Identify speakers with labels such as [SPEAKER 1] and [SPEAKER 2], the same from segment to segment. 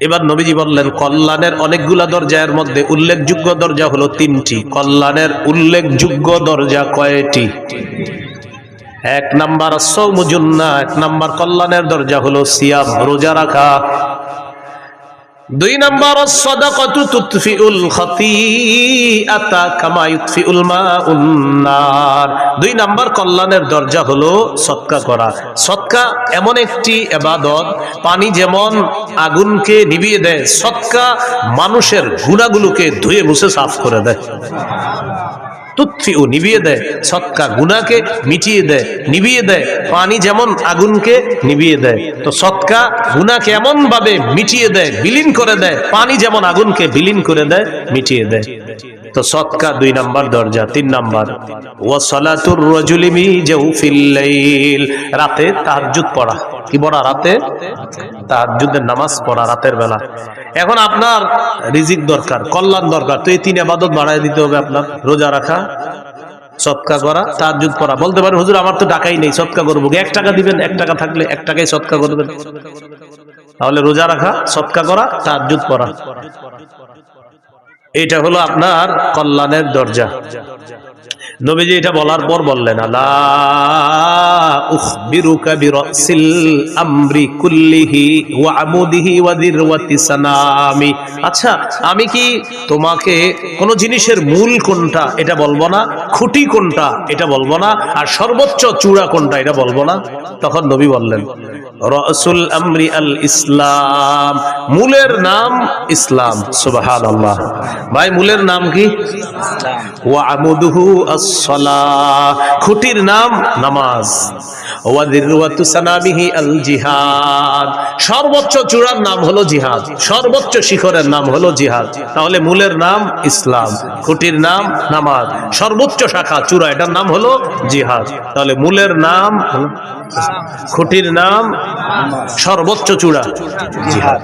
[SPEAKER 1] এবার নবীজি বললেন, কল্যাণের অনেকগুলা দরজার মধ্যে উল্লেখযোগ্য দরজা হলো তিনটি। কল্যাণের উল্লেখযোগ্য দরজা কয়টি? এক নাম্বার সৌমুজুন্না এক নাম্বার কল্যাণের দরজা হলো সিয়াম, রোজা রাখা। দুই নাম্বার দুই নাম্বার, কল্যাণের দরজা হলো সৎকা করা। সৎকা এমন একটি এবাদত, পানি যেমন আগুনকে নিভিয়ে দেয় সৎকা মানুষের গুণাগুলোকে ধুয়ে মুছে সাফ করে দেয়। তুৎফি ও নিভিয়ে দেয় সৎকা গুনাকে মিটিয়ে দেয়, নিভিয়ে দেয়, পানি যেমন আগুনকে নিভিয়ে দেয়। তো সৎকা গুনাকে এমন ভাবে মিটিয়ে দেয়, বিলীন করে দেয়। পানি যেমন আগুনকে বিলীন করে দেয়, মিটিয়ে দেয়। তো সৎকা দুই নাম্বার দরজা, তিন নাম্বার। ও সলাতুর রজুলিমি লাইল। রাতে তাহাজ্জুদ পড়া। কি পড়া রাতে? তাহাজ্জুদের নামাজ পড়া রাতের বেলা। এখন আপনার রিজিক দরকার, কল্যাণ দরকার। তো এই তিন আবাদত বাড়ায় দিতে হবে আপনার। রোজা রাখা, সৎকা করা, তাহাজ্জুদ পড়া। বলতে পারেন, হুজুর, আমার তো টাকাই নেই, সৎকা করব। এক টাকা দিবেন, এক টাকা থাকলে এক টাকাই সৎকা করবেন। তাহলে রোজা রাখা সৎকা করা তাহাজ্জুদ করা এটা হলো আপনার কল্যাণের দরজা। নবীজি এটা বলার পর বললেন আচ্ছা আমি কি তোমাকে কোন জিনিসের মূল কোনটা এটা বলব না খুঁটি কোনটা এটা বলব না আর সর্বোচ্চ চূড়া কোনটা এটা বলব না? তখন নবী বললেন রসুল আমরি আল ইসলাম। মূলের নাম ইসলাম আল্লাহ ভাই মূলের নাম কি? ওয়া আমুদুহু as-সালাহ খুঁটির নাম নামাজ। সর্বোচ্চ চূড়ার নাম হলো জিহাদ। সর্বোচ্চ শিখরের নাম হলো জিহাদ। তাহলে মূলের নাম ইসলাম, খুঁটির নাম নামাজ। সর্বোচ্চ শাখা চূড়া, এটার নাম হলো জিহাদ। তাহলে মূলের নাম, খুঁটির নাম সর্বোচ্চ চূড়া, জিহাদ।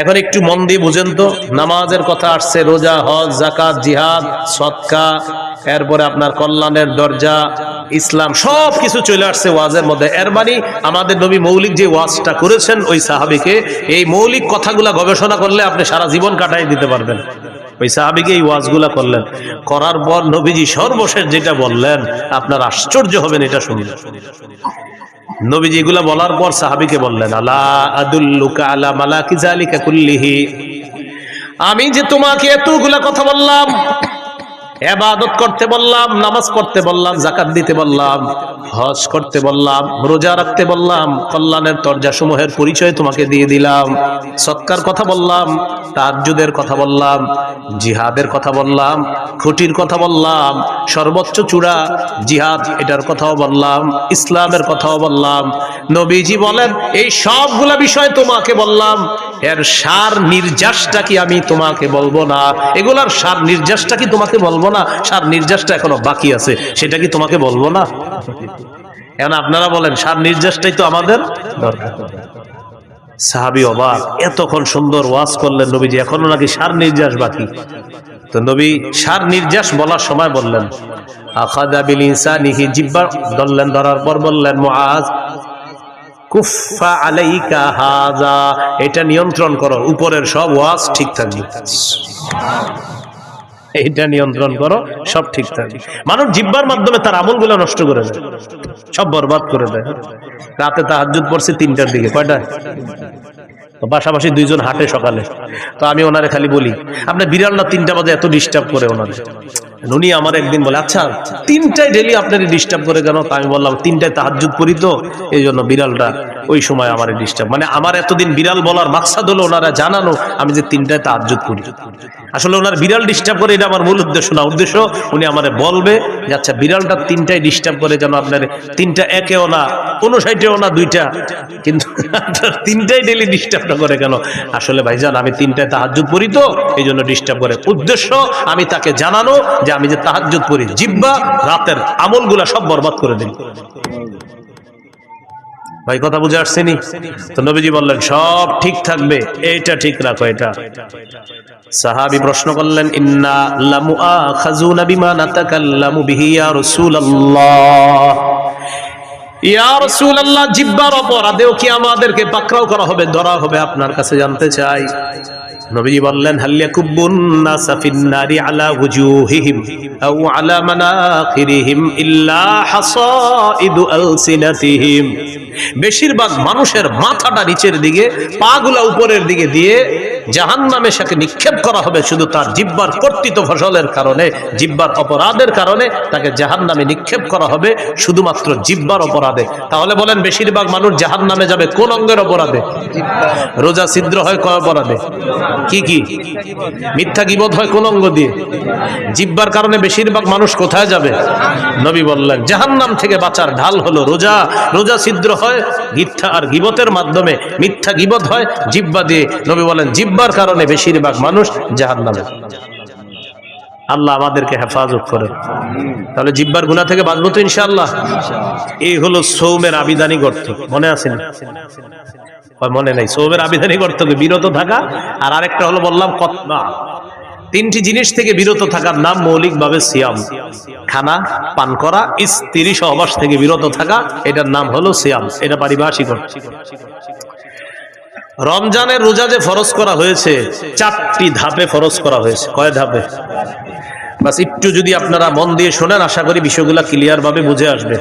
[SPEAKER 1] এখন একটু মন দিয়ে বুঝেন তো, নামাজের কথা আসছে, রোজা, হজ জাকাত জিহাদ সৎকা এরপরে আপনার কল্যাণের দরজা, ইসলাম সব কিছু চলে আসছে ওয়াজের মধ্যে। এর মানে আমাদের নবী মৌলিক যে ওয়াজটা করেছেন ওই সাহাবিকে, এই মৌলিক কথাগুলা গবেষণা করলে আপনি সারা জীবন কাটাই দিতে পারবেন। ওই সাহাবিকে এই ওয়াজগুলা করলেন। করার পর নবীজি সর্বশেষ যেটা বললেন, আপনার আশ্চর্য হবেন এটা শুনলে নবীজি এগুলা বলার পর সাহাবিকে বললেন, আলা আদুল্লুকা আলা মালাকি জালিকা কুল্লিহি? আমি যে তোমাকে এতগুলা কথা বললাম এবাদত করতে বললাম, নামাজ পড়তে বললাম জাকাত দিতে বললাম, হজ করতে বললাম, রোজা রাখতে বললাম, কল্যাণের তরজা সমূহের পরিচয় তোমাকে দিয়ে দিলাম, সৎকার কথা বললাম তাজ্জুদের কথা বললাম, জিহাদের কথা বললাম, খুঁটির কথা বললাম, সর্বোচ্চ চূড়া জিহাদ এটার কথাও বললাম, ইসলামের কথাও বললাম, নবীজি বলেন, এই সবগুলা বিষয় তোমাকে বললাম, এর সার নির্যাসটা কি আমি তোমাকে বলব না? এগুলার সার নির্যাসটা কি তোমাকে বলব না, সার নির্যাসটা এখনও বাকি আছে, সেটা কি তোমাকে বলব না? এখন আপনারা বলেন, সার নির্যাসটাই তো আমাদের দরকার। সাহাবি অবাক, এতক্ষণ সুন্দর ওয়াজ করলেন নবীজি, এখনও নাকি সার নির্যাস বাকি? তো নবী, সার নির্যাস বলার সময় বললেন এটা নিয়ন্ত্রণ করো, উপরের সব ওয়াজ ঠিক থাকবে। এটা নিয়ন্ত্রণ করো, সব ঠিক থাকবে মানুষ জিব্বার মাধ্যমে তার আমলগুলো নষ্ট করে দেয়, সব বরবাদ করে দেয়। রাতে তাহাজ্জুদ পড়ছে তিনটার দিকে, কয়টায়? পাশাপাশি দুইজন হাঁটে সকালে। তো আমি ওনারে খালি বলি আপনার বিড়ালটা তিনটা বাজে এত ডিস্টার্ব করে ওনারে? উনি আমার একদিন বলে আচ্ছা তিনটায় ডেলি আপনাকে ডিস্টার্ব করে কেন? তা আমি বললাম, তিনটায় তাহাজ্জুদ করি তো এই জন্য বিড়ালটা ওই সময় আমার ডিস্টার্ব মানে আমার এতদিন বিড়াল বলার মাকসাদ হলো ওনারা জানানো, আমি যে তিনটায় তাহাজ্জুদ করি আসলে ওনার বিড়াল ডিস্টার্ব করে এটা আমার মূল উদ্দেশ্য না। উদ্দেশ্য, উনি আমারে বলবে যে আচ্ছা বিড়ালটা তিনটাই ডিস্টার্ব করে যেন আপনার তিনটা একেও না, কোনো সাইডেও না দুইটা। কিন্তু তিনটাই ডেলি ডিস্টার্বটা করে কেন? আসলে ভাইজান, আমি তিনটায় তাহাজ্জুদ পড়ি তো, এই জন্য ডিস্টার্ব করে। উদ্দেশ্য, আমি তাকে জানানো যে, আমি যে তাহাজ্জুদ পড়ি জিব্বা রাতের আমলগুলা সব বরবাদ করে দিন ভাই, কথা বুঝে আসছেনি? তো নবীজি বললেন, সব ঠিক থাকবে এটা ঠিক রাখো, এটা। সাহাবি প্রশ্ন করলেন, ইন্না লামু আখাযুনা বিমা নাতাকাল্লামু বিহি ইয়া রাসূলুল্লাহ। ইয়া রাসূলুল্লাহ, জিব্বার অপরাধেও কি আমাদেরকে পাকড়াও করা হবে, ধরা হবে, আপনার কাছে জানতে চাই। নবীজি বললেন হাল্লিয়া কুব্বুন নাসা ফিন্নারি আলা ওয়ুজুহিহিম আও আলা মানাখিরিহিম ইল্লা হাসাইদু আলসিনাতিহিম। বেশিরভাগ মানুষের মাথাটা নিচের দিকে, পাগুলা উপরের দিকে দিয়ে জাহান নামে সাকে নিক্ষেপ করা হবে শুধু তার জিব্বার কর্তৃত ফসলের কারণে, জিব্বার অপরাধের কারণে তাকে জাহান নামে নিক্ষেপ করা হবে শুধুমাত্র জিব্বার অপরাধে। তাহলে বলেন বেশিরভাগ মানুষ জাহান নামে যাবে কোন অঙ্গের অপরাধে? রোজা ছিদ্র হয় কয় অপরাধে? কি কি? মিথ্যা কিবোধ হয় কোন অঙ্গ দিয়ে? জিব্বার কারণে বেশিরভাগ মানুষ কোথায় যাবে? নবী বললেন, জাহান্নাম থেকে বাঁচার ঢাল হলো রোজা। রোজা ছিদ্র হয় মিথ্যা আর গিবতের মাধ্যমে। মিথ্যা গিবত হয় জিব্বা দিয়ে। নবী বলেন জিব্বার কারণে বেশিরভাগ মানুষ জাহান্নামে। আল্লাহ আমাদেরকে হেফাজত করে তাহলে জিব্বার গুণা থেকে বাঁচবো তো ইনশাআল্লাহ। এই হলো সৌমের আবিধানিক অর্থ। মনে আছে না? মনে নাই। সৌমের আবিধানিক অর্থ বিরত থাকা। আর আরেকটা হলো বললাম কতনা তিনটি জিনিস থেকে বিরত থাকার নাম মৌলিকভাবে সিয়াম। খানা, পান করা, স্ত্রী সহবাস থেকে বিরত থাকা, এটার নাম হলো সিয়াম। এটা পারিভাষিক। রমজানের রোজা যে ফরজ করা হয়েছে, চারটি ধাপে ফরজ করা হয়েছে। কয় ধাপে? বাস একটু যদি আপনারা মন দিয়ে শোনেন, আশা করি বিষয়গুলা ক্লিয়ার ভাবে বুঝে আসবে।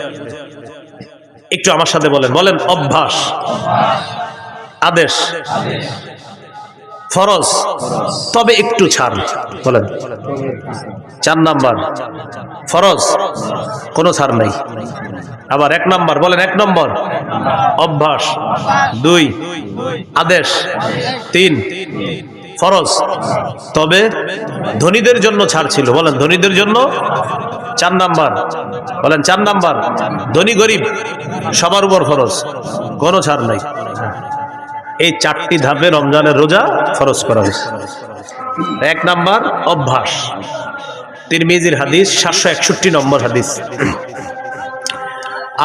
[SPEAKER 1] একটু আমার সাথে বলেন। বলেন, অভ্যাস। আদেশ। ফরজ। তবে একটু ছাড়। বলেন। চার নাম্বার। ফরজ। কোনো ছাড় নাই। আবার এক নাম্বার। বলেন এক নম্বর। অভ্যাস। দুই। আদেশ। তিন। ফরজ। তবে ধনীদের জন্য ছাড় ছিল। বলেন, ধনীদের জন্য চার নাম্বার। বলেন, চার নাম্বার। ধনী গরিব, সবার উপর ফরজ। কোনো ছাড় নাই। এই চারটি ধাপে রমজানের রোজা ফরজ করা হয়েছে। এক নাম্বার, অভ্যাস। তিরমিজির হাদিস, সাতশো একষট্টি নম্বর হাদিস।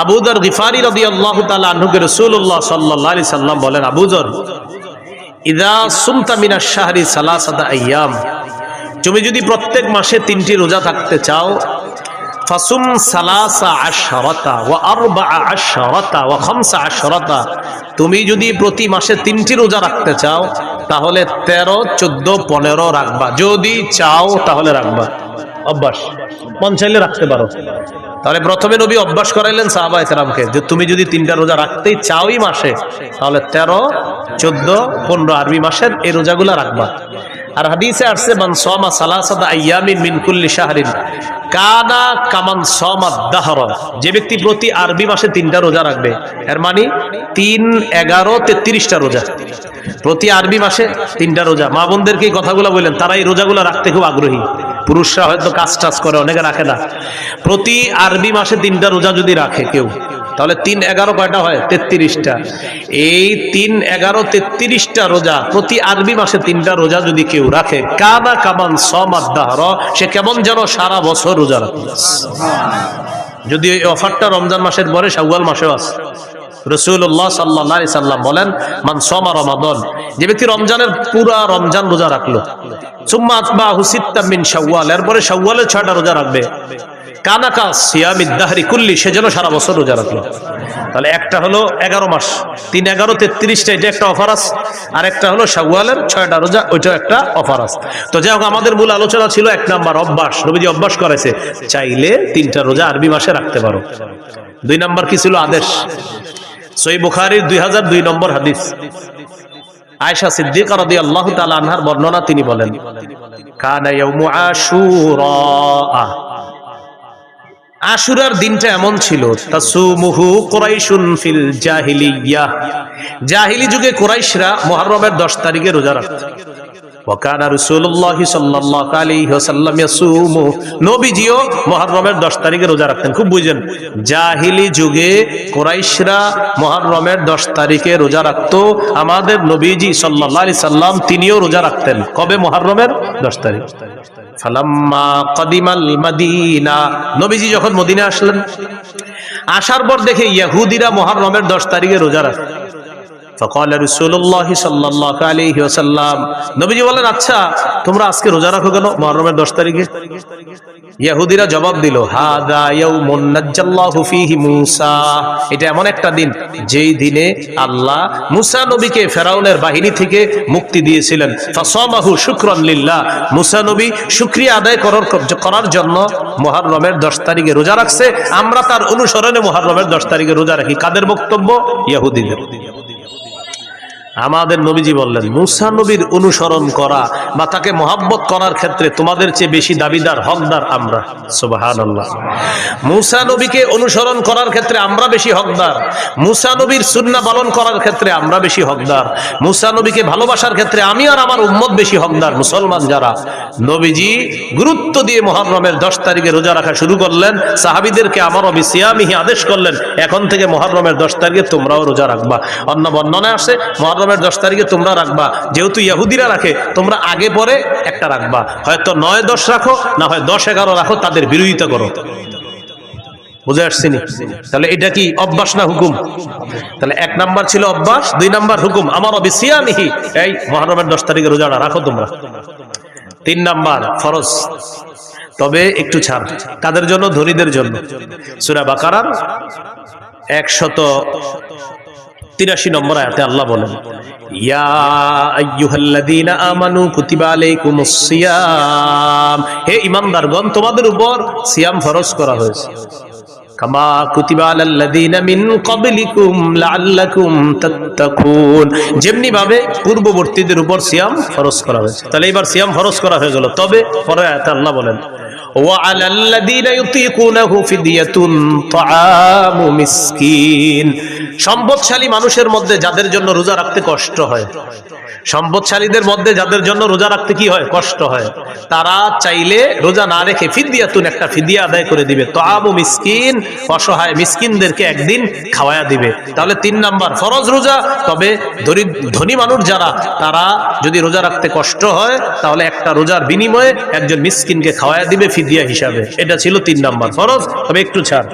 [SPEAKER 1] আবুদর গিফারি রদি আল্লাহ তালা আনহুকে রসুল্লাহ সাল্লাহ আলি সাল্লাম বলেন আবুজর ইদা সুমতা মিনা শাহরি সালাসাদা আইয়াম। তুমি যদি প্রত্যেক মাসে তিনটি রোজা থাকতে চাও আশরাতা ওয়া আরবা আশরাতা ওয়া খামসা আশরাতা। তুমি যদি প্রতি মাসে তিনটি রোজা রাখতে চাও, তাহলে তেরো, চোদ্দ, পনেরো রাখবা। যদি চাও, তাহলে রাখবা। অভ্যাস। মন চাইলে রাখতে পারো। তাহলে প্রথমে নবী অভ্যাস করাইলেন সাহাবা ইসলামকে যে তুমি যদি তিনটা রোজা রাখতেই চাওই মাসে, তাহলে তেরো, চোদ্দ, পনেরো আরবি মাসের এই রোজাগুলা রাখবা। আর হাদিসে আসছে, মান সমা সালাসাদা আইয়ামিন মিন কুল্লি শাহরিন, কানা কামান সমা দাহর যে ব্যক্তি প্রতি আরবি মাসে তিনটা রোজা রাখবে, এর মানে তিন, এগারো, তেত্রিশটা রোজা। প্রতি আরবি মাসে তিনটা রোজা। মা বোনদেরকে এই কথাগুলো বললেন, তারা এই রোজাগুলো রাখতে খুব আগ্রহী। পুরুষরা হয়তো কাজ টাজ করে, অনেকে রাখে না। প্রতি আরবি মাসে তিনটা রোজা যদি রাখে কেউ তাহলে তিন এগারো কয়টা হয়? তেত্রিশটা। এই তিন এগারো, তেত্রিশটা রোজা, প্রতি আরবি মাসে তিনটা রোজা যদি কেউ রাখে কানা কামান সমাদ্দাহর সে কেমন যেন সারা বছর রোজা রাখে। যদি এই অফারটা রমজান মাসের পরে, শাওয়াল মাসেও আছে। রসুল্লাহ সাল্লাহ সাল্লাম বলেন, মান সমা রমাদন যে ব্যক্তি রমজানের পুরা রমজান রোজা রাখল। সুম্মা আতবা হুসিত্তা মিন শাওয়াল, এরপরে শাওয়ালের ছয়টা রোজা রাখবে। কানাকা সিয়ামিদ্দাহারি কুল্লি, সে যেন সারা বছর রোজা রাখল। তাহলে একটা হলো এগারো মাস, তিন এগারো, তেত্রিশটা, এটা একটা অফার আছে। আর একটা হলো শাওয়ালের ছয়টা রোজা, ওইটাও একটা অফার আছে। তো যাই হোক, আমাদের মূল আলোচনা ছিল এক নাম্বার, অভ্যাস। রবিজি অভ্যাস করেছে, চাইলে তিনটা রোজা আরবি মাসে রাখতে পারো। দুই নাম্বার কি ছিল? আদেশ। সই বুখারির দুই হাজার দুই নম্বর হাদিস। আয়সা সিদ্দিক রাদি আল্লাহ তালা আনহার বর্ণনা তিনি বলেন, কানা ইয়াউমু আশুরা আশুরার দিনটা এমন ছিল ফিল জাহিলিয়া। জাহিলি যুগে কুরাইশরা মুহররমের 10 তারিখে রোজা রাখত। ওয়াকান রাসূলুল্লাহ সাল্লাল্লাহু আলাইহি ওয়াসাল্লাম ইয়াসুমু। নবীজিও মুহররমের 10 তারিখে রোজা রাখতেন, খুব বুঝেন। জাহিলি যুগে কুরাইশরা মুহররমের 10 তারিখে রোজা রাখতো। আমাদের নবীজি তিনিও রোজা রাখতেন। কবে? মুহররমের 10 তারিখ। ফালাম্মা কদিমাল মাদিনা নবীজি যখন মদিনা আসলেন, আসার পর দেখে ইয়াহুদিরা মহরমের দশ তারিখে রোজা রাখে। বলেন আচ্ছা তোমরা আজকে রোজা রাখো কেন ইয়াহুদিরা জবাব দিল এটা এমন একটা দিন, যেই দিনে আল্লাহ ফেরাউনের বাহিনী থেকে মুক্তি দিয়েছিলেন। মুসানবী শুক্রন শুক্রিয়া আদায় করার করার জন্য মহারমের দশ তারিখে রোজা রাখছে। আমরা তার অনুসরণে মহারমের দশ তারিখে রোজা রাখি। কাদের বক্তব্য? ইয়াহুদিনের আমাদের নবীজি বললেন, মুসা নবীর অনুসরণ করা বা তাকে মহাব্বত করার ক্ষেত্রে তোমাদের চেয়ে বেশি দাবিদার, হকদার আমরা। সুবাহান আল্লাহ মুসা নবীকে অনুসরণ করার ক্ষেত্রে আমরা বেশি হকদার। মুসা নবীর সুন্না পালন করার ক্ষেত্রে আমরা বেশি হকদার। মুসা নবীকে ভালোবাসার ক্ষেত্রে আমি আর আমার উম্মত বেশি হকদার। মুসলমান যারা, নবীজি গুরুত্ব দিয়ে মহরমের দশ তারিখে রোজা রাখা শুরু করলেন, সাহাবিদেরকে আমার অবিসিয়ামিহি আদেশ করলেন, এখন থেকে মহরমের দশ তারিখে তোমরাও রোজা রাখবা। অন্য বর্ণনায় আসে মহরমের দশ তারিখে তোমরা রাখবা। যেহেতু ইয়াহুদিরা রাখে, তোমরা আগে পরে একটা রাখবা। হয়তো নয়, দশ রাখো, না হয় দশ, এগারো রাখো, তাদের বিরোধিতা করো। বুঝে আসছি নি? তাহলে এটা কি অভ্যাস না হুকুম? তাহলে এক নাম্বার ছিল অভ্যাস, দুই নাম্বার হুকুম। আমার অবিসিয়ামিহি এই মহরমের দশ তারিখে রোজাটা রাখো তোমরা। তিন নাম্বার, ফরজ। তবে একটু ছাড়। কাদের জন্য? ধনীদের জন্য। সুরা একশত তিরাশি নম্বর আয়াতে আল্লাহ বলেন আমানু হে তোমাদের উপর করা হয়েছে। কামা মিন যেমনি ভাবে পূর্ববর্তীদের উপর সিয়াম ফরজ করা হয়েছে। তাহলে এবার সিয়াম ফরজ করা হয়ে গেল। তবে পরে আল্লাহ বলেন وعلى الذين يطيقونه فدية طعام مسكين সম্পদশালী মানুষের মধ্যে যাদের জন্য রোজা রাখতে কষ্ট হয় সম্পদশালীদের মধ্যে যাদের জন্য রোজা রাখতে কি হয় কষ্ট হয় তারা চাইলে রোজা না রেখে ফিদিয়াতুন একটা ফিদিয়া আদায় করে দিবে তো আবু মিসকিন অসহায় মিসকিনদেরকে একদিন খাওয়ায়া দিবে তাহলে তিন নাম্বার ফরজ রোজা তবে ধনী- ধনী মানুষ যারা তারা যদি রোজা রাখতে কষ্ট হয় তাহলে একটা রোজার বিনিময়ে একজন মিসকিনকে খাওয়ায়া দিবে ফিদিয়া হিসাবে। এটা ছিল তিন নাম্বার ফরজ। তবে একটু ছাড়।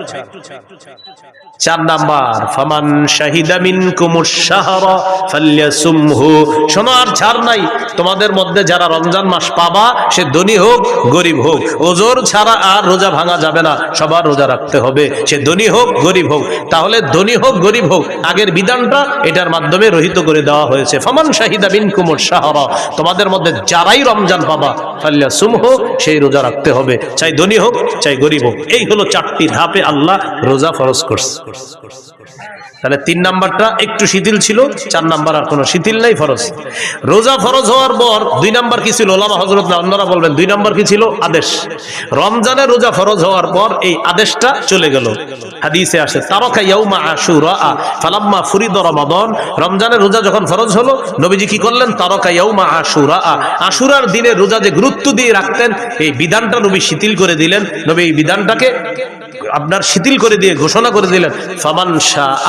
[SPEAKER 1] তোমাদের মধ্যে যারা রমজান মাস পাবা, সে ধনী হোক, গরিব হোক। ওজোর ছাড়া আর রোজা ভাঙা যাবে না, সবার রোজা রাখতে হবে। সে ধনী হোক, গরিব হোক। তাহলে ধনী হোক, গরিব হোক, আগের বিধানটা এটার মাধ্যমে রহিত করে দেওয়া হয়েছে। ফামান মিনকুমুশ শাহরা, তোমাদের মধ্যে যারাই রমজান পাবা ফালইয়াসুমহু সেই রোজা রাখতে হবে। চাই ধনী হোক, চাই গরিব হোক। এই হলো চারটি ধাপে আল্লাহ রোজা ফরজ করছে। তাহলে তিন নাম্বারটা একটু শিথিল ছিল, চার নাম্বার আর কোনো শিথিল নাই ফরজ। রোজা ফরজ হওয়ার পর দুই নাম্বার কি ছিল? ওলামা হজরত না, অন্যরা বলবেন দুই নাম্বার কি ছিল? আদেশ। রমজানের রোজা ফরজ হওয়ার পর এই আদেশটা চলে গেল। হাদিসে আসে, তারকা ইয়াউমা আশুরা, ফালাম্মা ফুরিদ রমাদন। রমজানের রোজা যখন ফরজ হলো, নবীজি কি করলেন? তারকা ইয়াউমা আশুরা, আশুরার দিনে রোজা যে গুরুত্ব দিয়ে রাখতেন, এই বিধানটা নবী শিথিল করে দিলেন। নবী এই বিধানটাকে আপনার শিথিল করে দিয়ে ঘোষণা করে দিলেন, ফামান শাহ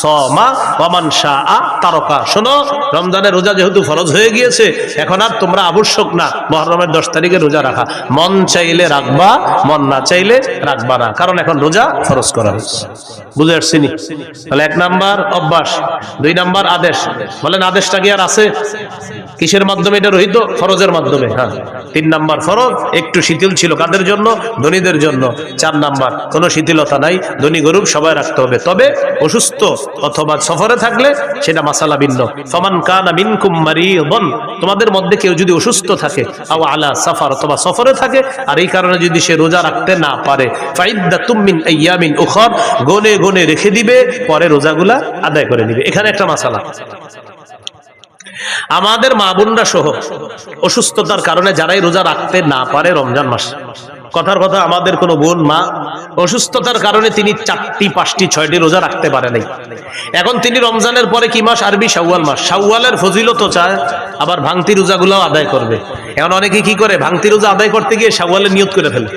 [SPEAKER 1] সমা ওয়ামান শাহ তারকা। শোনো, রমজানের রোজা যেহেতু ফরজ হয়ে গিয়েছে, এখন আর তোমরা আবশ্যক না, মহরমের দশ তারিখে রোজা রাখা। মন চাইলে রাখবা, মন না চাইলে রাখবা না, কারণ এখন রোজা ফরজ করা হয়েছে। বুঝে আসছিনি তাহলে এক নাম্বার অভ্যাস, দুই নাম্বার আদেশ। বলেন, আদেশটা কি আর আছে? কিসের মাধ্যমে? এটা রহিত ফরজের মাধ্যমে হ্যাঁ। তিন নাম্বার ফরজ, একটু শিথিল ছিল কাদের জন্য? ধনীদের জন্য। চার নাম্বার কোনো শিথিলতা নাই, ধনী গরুব সবাই রাখতে হবে। তবে অসুস্থ অথবা সফরে থাকলে সেটা মাসালা ভিন্ন। ফমান কানা মিনকুম তোমাদের মধ্যে কেউ যদি অসুস্থ থাকে, আও আলা সাফার অথবা সফরে থাকে, আর এই কারণে যদি সে রোজা রাখতে না পারে, ফাইদ্দাতুম মিন আইয়ামিন উখর, গনে গনে রেখে দিবে, পরে রোজাগুলা আদায় করে নিবে। এখানে একটা মাসালা। আমাদের মা বোনরা সহ অসুস্থতার কারণে যারাই রোজা রাখতে না পারে রমজান মাস। কথার কথা, আমাদের কোনো বোন, মা অসুস্থতার কারণে তিনি চারটি, পাঁচটি, ছয়টি রোজা রাখতে পারে নাই। এখন তিনি রমজানের পরে কি মাস? আরবি সাউয়াল মাস। শাওয়ালের ফজিলত চায়, আবার ভাঙতি রোজাগুলো আদায় করবে। এখন অনেকে কি করে? ভাঙতি রোজা আদায় করতে গিয়ে শাওয়ালের নিয়ত করে ফেলে।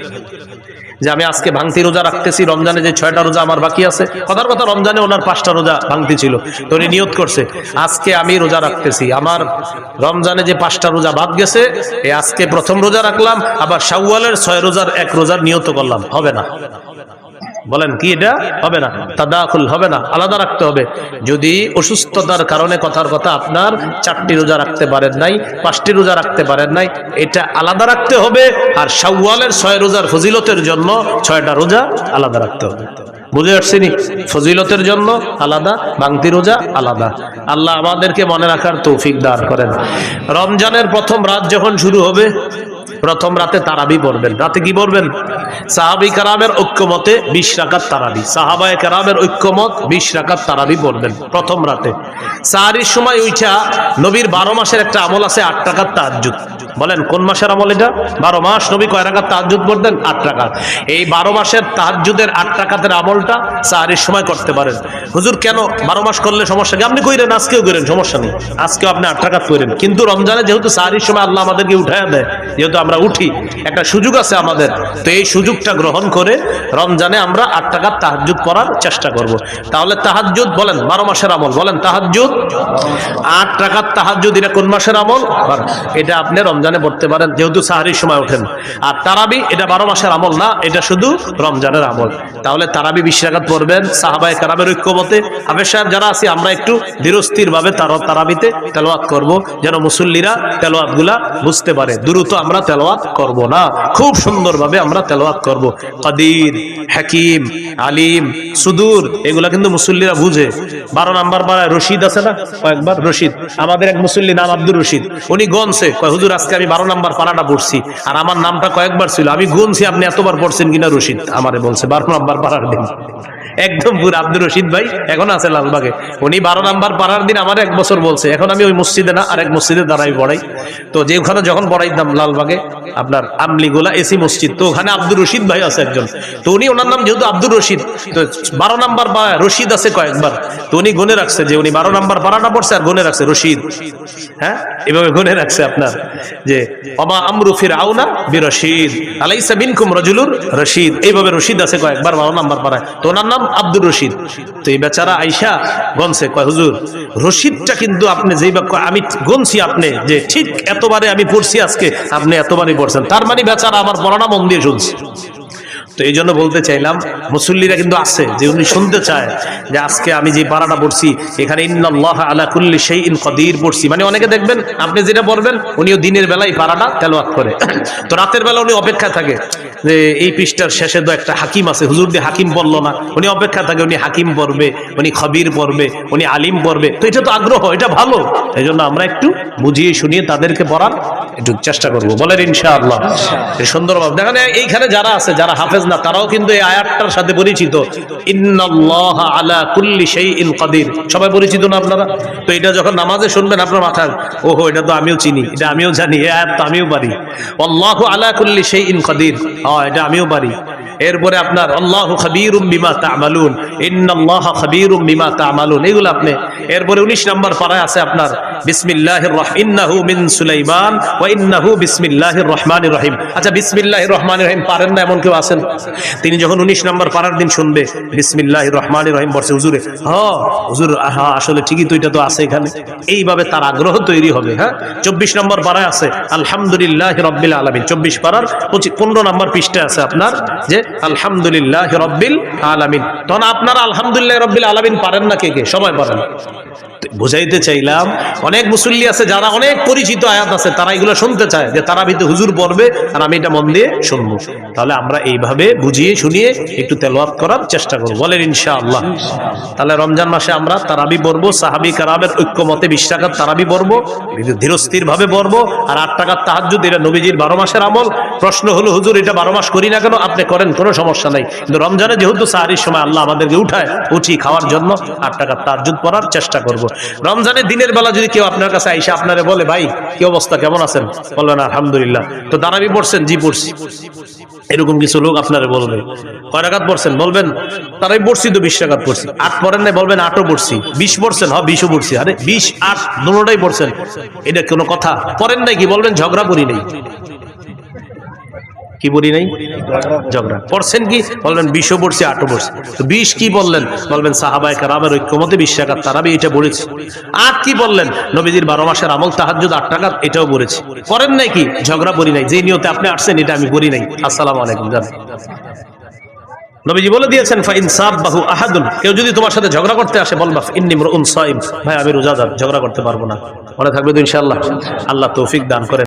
[SPEAKER 1] যে আমি আজকে ভাঙতি রোজা রাখতেছি, রমজানে যে ছয়টা রোজা আমার বাকি আছে, কথার কথা রমজানে ওনার পাঁচটা রোজা ভাঙতি ছিল, তো উনি নিয়ত করছে, আজকে আমি রোজা রাখতেছি, আমার রমজানে যে পাঁচটা রোজা বাদ গেছে, এ আজকে প্রথম রোজা রাখলাম, আবার শাওয়ালের ছয় রোজার এক রোজার নিয়ত করলাম, হবে না? বলেন, কি এটা? হবে না। তাদাকুল হবে না। আলাদা রাখতে হবে। যদি অসুস্থতার কারণে কথার কথা আপনার চারটি রোজা রাখতে পারেন নাই, পাঁচটি রোজা রাখতে পারেন নাই, এটা আলাদা রাখতে হবে। আর শাওয়ালের ছয় রোজার ফজিলতের জন্য ছয়টা রোজা আলাদা রাখতে হবে। বুঝে আসছেনি ফজিলতের জন্য আলাদা, বাংতি রোজা আলাদা। আল্লাহ আমাদেরকে মনে রাখার তৌফিক দান করেন। রমজানের প্রথম রাত যখন শুরু হবে প্রথম রাতে তারাবি পড়বেন। রাতে কি পড়বেন? সাহাবি কারামের ঐক্যমতে বিশ রাকাত তারাবি। সাহাবায় কারামের ঐক্যমত বিশ রাকাত তারাবি পড়বেন প্রথম রাতে। সাহারির সময় উইঠা নবীর বারো মাসের একটা আমল আছে, আট টাকার তাহাজুদ বলেন, কোন মাসের আমল এটা? বারো মাস নবী কয় রাকাত তাহাজুদ পড়তেন? আট টাকা এই বারো মাসের তাহাজুদের আট টাকাতের আমলটা সাহারির সময় করতে পারেন। হুজুর, কেন বারো মাস করলে সমস্যা কি? আপনি কইরেন, আজকেও করেন সমস্যা নেই। আজকেও আপনি আট টাকাত করেন কিন্তু রমজানে যেহেতু সাহারির সময় আল্লাহ আমাদেরকে উঠায় দেয়, যেহেতু আমরা উঠি, একটা সুযোগ আছে আমাদের। তো এই সুযোগটা গ্রহণ করে রমজানে আমরা আট টাকার তাহাজুদ পড়ার চেষ্টা করব। তাহলে তাহাজুদ বলেন, বারো মাসের আমল বলেন তাহাজুদ আট টাকার তাহাজুদ এটা কোন মাসের আমল? এটা আপনি রমজানে পড়তে পারেন, যেহেতু সাহারির সময় ওঠেন। আর তারাবি, এটা বারো মাসের আমল না, এটা শুধু রমজানের আমল। তাহলে তারাবি বিশ রাকাত পড়বেন, সাহাবায় কারামের ঐক্যমতে। হাফেজ সাহেব যারা আছি, আমরা একটু ধীরস্থির ভাবে তার তারাবিতে তেলোয়াত করব, যেন মুসল্লিরা তেলোয়াতগুলা বুঝতে পারে। দ্রুত আমরা তেলোয়াত করব না। খুব সুন্দরভাবে আমরা তেলোয়াত করব। কাদির, হাকিম, আলিম, সুদূর, এগুলা কিন্তু মুসল্লিরা বুঝে। বারো নাম্বার পাড়ায় রশিদ আছে না? কয়েকবার রশিদ। আমাদের এক মুসল্লি নাম আব্দুর রশিদ। উনি গনছে। কয়, হুজুর, আজকে আমি বারো নাম্বার পাড়াটা পড়ছি। আর আমার নামটা কয়েকবার ছিল। আমি গুনছি, আপনি এতবার পড়ছেন কিনা রশিদ? আমারে বলছে, বারো নাম্বার পাড়ার দিন। একদম পুরো আব্দুর রশিদ ভাই, এখন আছে লালবাগে। উনি বারো নাম্বার পাড়ার দিন আমার এক বছর বলছে, এখন আমি ওই মসজিদে না আর এক মসজিদে দাঁড়াই পড়াই। তো যে ওখানে যখন পড়াইতাম লালবাগে, আপনার আমলিগোলা এসি মসজিদ, তো ওখানে আব্দুর রশিদ ভাই আছে একজন। তো উনি ওনার নাম যেহেতু আব্দুর রশিদ, তো বারো নাম্বার রশিদ আছে কয়েকবার। তো উনি গুনে রাখছে যে উনি বারো নাম্বার পাড়াটা পড়ছে আর গুনে রাখছে, রশিদ। হ্যাঁ? এভাবে গুনে রাখছে আপনার, যে অমা আমরু ফির আউনা বি রশিদ, আলাইসা মিনকুম রজুলুর রশিদ। এইভাবে রশিদ আছে কয়েকবার বারো নাম্বার পাড়ায়। তো ওনার নাম আব্দুর রশিদ। তো এই বেচারা আইসা গনছে, কয়, হুজুর, রশিদটা কিন্তু আপনি যেই বা আমি গনছি আপনি, যে ঠিক এতবারে আমি পড়ছি আজকে, আপনি এতবারই পড়ছেন। তার মানে বেচারা আমার পড়াটা মন দিয়ে শুনছি। তো এই জন্য বলতে চাইলাম, মুসল্লিরা কিন্তু আছে, যে উনি শুনতে চায় যে আজকে আমি যে পাড়াটা পড়ছি, এখানে ইন্নাল্লাহ আলা কুল্লি সেই ইন কদির পড়ছি। মানে অনেকে দেখবেন, আপনি যেটা পড়বেন, উনিও দিনের বেলায় পাড়াটা তেলোয়াত করে। তো রাতের বেলা উনি অপেক্ষা থাকে যে এই পৃষ্ঠার শেষে তো একটা হাকিম আছে, হুজুর দিয়ে হাকিম পড়ল না। উনি অপেক্ষা থাকে, উনি হাকিম পড়বে, উনি খবির পড়বে, উনি আলিম পড়বে। তো এটা তো আগ্রহ, এটা ভালো। এই আমরা একটু বুঝিয়ে শুনিয়ে তাদেরকে পড়ার একটু চেষ্টা করব। বলেন ইনশাআল্লাহ। সুন্দরভাবে দেখেন এইখানে যারা আছে যারা হাফেজ না তারাও কিন্তু এই আয়াতটার সাথে পরিচিত। ইন্নাল্লাহ আলা কুল্লি শাইইন কাদির। সবাই পরিচিত না আপনারা? তো এটা যখন নামাজে শুনবেন আপনার মাথায় ওহো এটা তো আমিও চিনি এটা আমিও জানি এই আয়াত তো আমিও পারি। আল্লাহু আলা কুল্লি শাইইন কাদির। হ্যাঁ এটা আমিও পারি। এরপরে আপনার আল্লাহু খাবীরুম বিমা তা'মালুন। ইন্নাল্লাহ খাবীরুম বিমা তা'মালুন। এগুলো আপনি এরপরে 19 নম্বর পাড়ায় আছে আপনার বিসমিল্লাহির ইন্নাহু মিন সুলাইমান ওয়া ইন্নাহু বিসমিল্লাহির রহমানির রহিম আচ্ছা বিসমিল্লাহির রহমানির রহিম পারেন না এমন কেউ আছেন? তিনি যখন 19 নম্বর পারার দিন শুনবে বিসমিল্লাহির রহমানির রহিম বলছে, হুজুরে হ্যাঁ হুজুর হ্যাঁ আসলে ঠিকই তো এটা তো আছে এখানে। এইভাবে তার আগ্রহ তৈরি হবে হ্যাঁ? 24 নম্বর পারায় আছে, আলহামদুলিল্লাহ রাব্বিল আলামিন। 24 পারার 15 নম্বর পৃষ্ঠায় আছে আপনার, যে আলহামদুলিল্লাহ রব্বিল আলামিন। তখন আপনারা আলহামদুলিল্লাহ রব্বিল আলামিন পারেন না কে কে? সবাই পারেন। বুঝাইতে চাইলাম অনেক মুসল্লি আছে, যারা অনেক পরিচিত আয়াত আছে, তারা এগুলো শুনতে চায় যে তারা ভিতরে হুজুর পড়বে আর আমি এটা মন দিয়ে শুনব। তাহলে আমরা এইভাবে বুঝিয়ে শুনিয়ে একটু তেলাওয়াত করার চেষ্টা করব। বলেন ইনশাআল্লাহ। তাহলে রমজান মাসে আমরা তারাবি পড়ব, সাহাবি কারামের ঐক্যমতে বিশ টাকার তারাবি পড়ব ধীরস্থির ভাবে পড়ব, আর আট টাকার তাহাজুদ এটা নবীজির বারো মাসের আমল। প্রশ্ন হলো, হুজুর, এটা বারো মাস করি না কেন? আপনি করেন, কোনো সমস্যা নাই। কিন্তু রমজানে যেহেতু সাহারির সময় আল্লাহ আমাদেরকে উঠায় উঠি খাওয়ার জন্য আট টাকার তাহাজুদ পড়ার চেষ্টা করব। রমজানের দিনের বেলা যদি কেউ আপনার কাছে আইসা আপনারে বলে, ভাই, কি অবস্থা? কেমন আছেন? বললেন, আলহামদুলিল্লাহ। তো দাঁড়াবি পড়ছেন, জি পড়ছি। এরকম কিছু লোক আপনারে বলবে। কয় রাকাত পড়ছেন? বলবেন, তারাই পড়ছি তো বিশ টাকাত পড়ছি। আট পড়েন নাই, বলবেন, আটও পড়ছি। বিশ পড়ছেন? হ্যাঁ বিশও পড়ছি। আরে, বিশ, আট দুটাই পড়ছেন। এটা কোনো কথা। পড়েন নাই কি? বলবেন, ঝগড়া করি নেই। কি বলি নাই? ঝগড়া। পড়ছেন কি? বলবেন বিশও পড়ছি আটও পড়ছি। তো বিশ কি বললেন? বলবেন সাহাবায় কারামের ঐক্যমতে বিশ টাকার তারাবি এটা পড়েছি আট কি বললেন? নবীজির বারো মাসের আমল তাহাজুদ আট টাকা এটাও পড়েছি করেন নাই কি? ঝগড়া করি নাই। যে নিয়তে আপনি আসছেন এটা আমি করি নাই। আসসালামু আলাইকুম জান। নবীজি বলে দিয়েছেন ফাইন সাব্বাহু আহাদুন। কেউ যদি তোমার সাথে ঝগড়া করতে আসে বলবা ইন্নি সাইম। ভাই আমি রোজাদার ঝগড়া করতে পারব না। মনে থাকবে তো ইনশাআল্লাহ। আল্লাহ তৌফিক দান করেন।